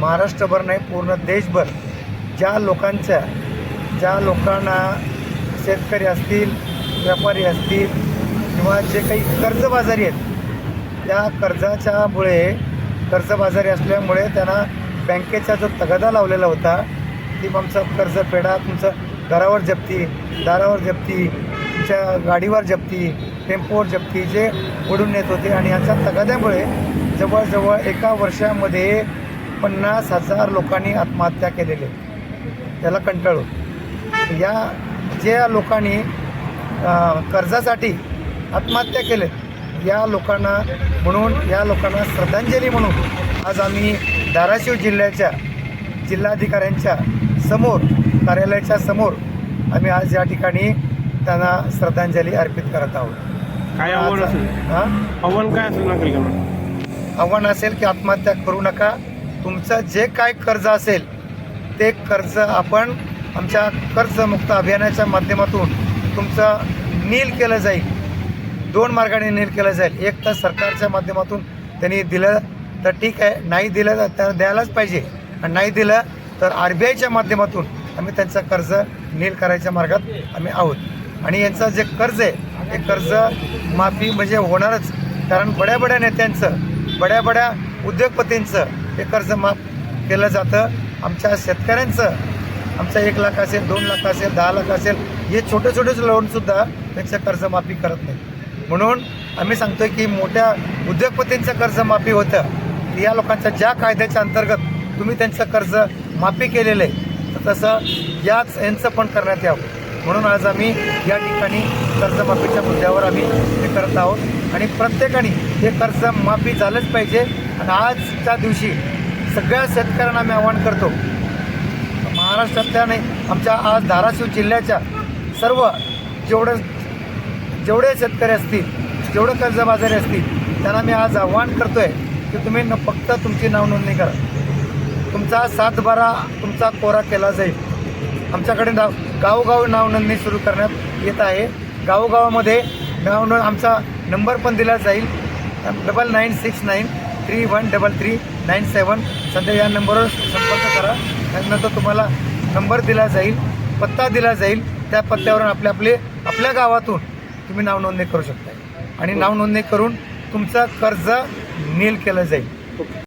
महाराष्ट्रभर नाही पूर्ण देशभर ज्या लोकांच्या ज्या लोकांना शेतकरी असतील व्यापारी असतील किंवा जे काही कर्जबाजारी आहेत त्या कर्जाच्यामुळे कर्जबाजारी असल्यामुळे त्यांना बँकेचा जो तगादा लावलेला होता की आमचं कर्ज फेडा तुमचं घरावर जप्ती दारावर जप्ती तिच्या गाडीवर जप्ती टेम्पोवर जप्ती जे ओढून नेत होते. आणि याच्या तगाद्यामुळे जवळजवळ एका वर्षामध्ये पन्नास हजार लोकांनी आत्महत्या केलेले. त्याला कंटाळून या ज्या लोकांनी कर्जासाठी आत्महत्या केले या लोकांना म्हणून या लोकांना श्रद्धांजली म्हणून आज आम्ही धाराशिव जिल्ह्याच्या जिल्हाधिकाऱ्यांच्या समोर कार्यालयाच्या समोर आम्ही आज या ठिकाणी त्यांना श्रद्धांजली अर्पित करत आहोत. काय आव्हान असेल? हां? आव्हान काय असेल नागरिकांना? आव्हान असेल की आत्महत्या करू नका. तुमचं जे काय कर्ज असेल ते कर्ज आपण आमच्या कर्जमुक्त अभियानाच्या माध्यमातून तुमचं नील केलं जाईल. दोन मार्गाने नील केलं जाईल. एक तर सरकारच्या माध्यमातून त्यांनी दिलं तर ठीक आहे नाही दिलं तर द्यायलाच पाहिजे. आणि नाही दिलं तर आर बी आयच्या माध्यमातून आम्ही त्यांचं कर्ज नील करायच्या मार्गात आम्ही आहोत. आणि यांचं जे कर्ज आहे ते कर्ज माफी म्हणजे होणारच. कारण बड्या बड्या नेत्यांचं बड्या बड्या उद्योगपतींचं हे कर्ज माफ केलं जातं. आमच्या शेतकऱ्यांचं आमचं एक लाख असेल दोन लाख असेल दहा लाख असेल हे छोटे छोटेच लोनसुद्धा त्यांचं कर्जमाफी करत नाही म्हणून आम्ही सांगतो की मोठ्या उद्योगपतींचं कर्जमाफी होतं. या लोकांच्या ज्या कायद्याच्या अंतर्गत तुम्ही त्यांचं कर्ज माफी केलेलं आहे. तर तसं याच यांचं पण करण्यात यावं. म्हणून आज आम्ही या ठिकाणी कर्जमाफीच्या मुद्द्यावर आम्ही हे करत आहोत. आणि प्रत्येकाने हे कर्ज माफी झालंच पाहिजे. आणि आजच्या दिवशी सगळ्या शेतकऱ्यांना आम्ही आवाहन करतो महाराष्ट्रातल्या नाही आमच्या आज धाराशिव जिल्ह्याच्या सर्व जेवढं जेवढे शेतकरी असतील जेवढे कर्जबाजारी असतील त्यांना मी आज आव्हान आहे की तुम्ही न फक्त तुमची नावनोंदणी करा. तुमचा सातबारा तुमचा कोरा केला जाईल. आमच्याकडे नाव गावोगावी नाव नोंदणी सुरू करण्यात येत आहे. गावोगावामध्ये नाव नोंद आमचा नंबर पण दिला जाईल. Double nine six nine three one double three nine seven. सध्या या नंबरवर संपर्क करा. त्यानंतर तुम्हाला नंबर दिला जाईल पत्ता दिला जाईल. त्या पत्त्यावरून आपले आपले आपल्या गावातून तुम्ही नाव नोंदणी करू शकता. आणि नाव नोंदणी करून तुमचं कर्ज नील केलं जाईल.